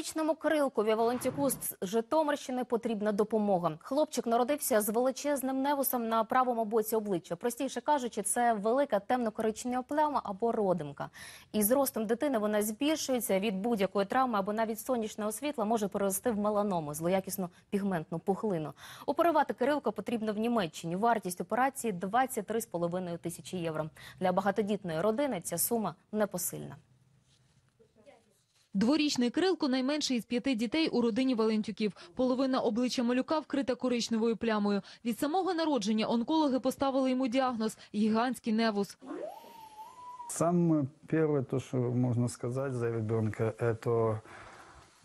Дворічному Крилкові Волонтюку з Житомирщини потрібна допомога. Хлопчик народився з величезним невусом на правому боці обличчя. Простіше кажучи, це велика темно-коричнева пляма або родимка. І з ростом дитини вона збільшується від будь-якої травми або навіть сонячного світла може перерости в меланому, злоякісну пігментну пухлину. Оперувати Кирилка потрібно в Німеччині. Вартість операції 23,5 тисячі євро. Для багатодітної родини ця сума непосильна. Дворічний Крилко найменший із п'яти дітей у родині Валентюків. Половина обличчя малюка вкрита коричневою плямою. Від самого народження онкологи поставили йому діагноз – гігантський невус. Саме перше, то, можна сказати за ребенка, это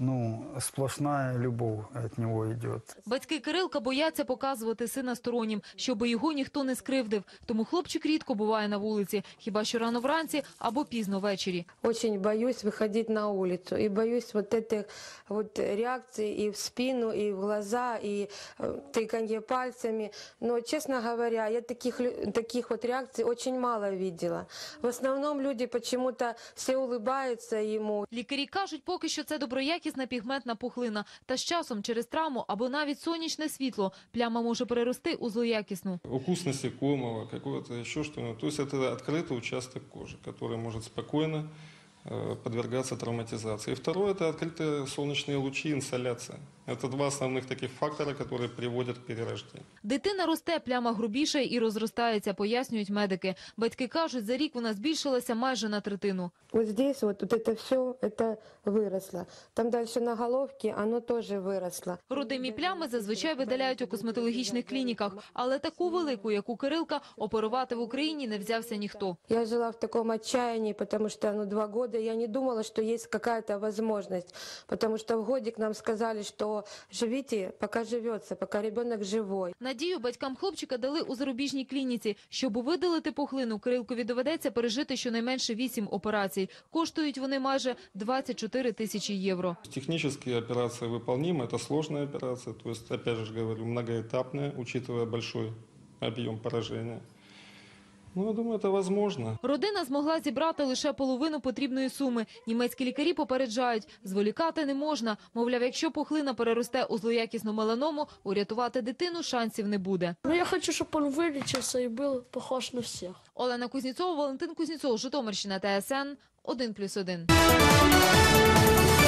ну, сплошная любовь от него идет. Батьки Кирилка бояться показувати сина стороннім, щоб його ніхто не скривдив. Тому хлопчик рідко буває на вулиці, хіба що рано вранці або пізно ввечері. Очень боюсь выходить на улицу и боюсь вот этой вот реакции и в спину, и в глаза, и э, тыканье пальцами. Но, честно говоря, я таких, лю- таких вот реакций очень мало видела. В основном люди почему-то все улыбаются ему, Лікарі кажуть, поки що це доброякісна пігментна пухлина. Та з часом через травму або навіть сонячне світло пляма може перерости у злоякісну. укус насекомого, какого-то еще что-нибудь. То есть это открытый участок кожи, который может спокойно э, подвергаться травматизации. И второе – это открытые солнечные лучи, инсоляция. Это два основных таких фактора, которые приводят к перерождению. Дитина росте, пляма грубіше і розростається, пояснюють медики. Батьки кажуть, за рік вона збільшилася майже на третину. Вот здесь вот, вот это все, это выросло. Там дальше на головке оно тоже выросло. Родимі плями зазвичай видаляють у косметологічних клініках, але таку велику, як у Кирилка, оперувати в Україні не взявся ніхто. Я жила в таком отчаянии, потому что ну, два года я не думала, что есть какая-то возможность. Потому что в годик нам сказали, что живите, пока живется, пока ребенок живой. Надію батькам хлопчика дали у зарубіжній клініці. Щоб видалити пухлину, Кирилкові доведеться пережити щонайменше вісім операцій. Коштують вони майже 24 тисячі євро. Технически операция выполнима, это сложная операция, то есть, опять же говорю, многоэтапная, учитывая большой объем поражения. Ну, я думаю, это возможно. Родина змогла зібрати лише половину потрібної суми. Німецькі лікарі попереджають, зволікати не можна. Мовляв, якщо пухлина переросте у злоякісну меланому, урятувати дитину шансів не буде. Ну, я хочу, чтобы он вылечился и был похож на всех. Олена Кузнєцова, Валентин Кузнєцов, Житомирщина, ТСН 1+,1.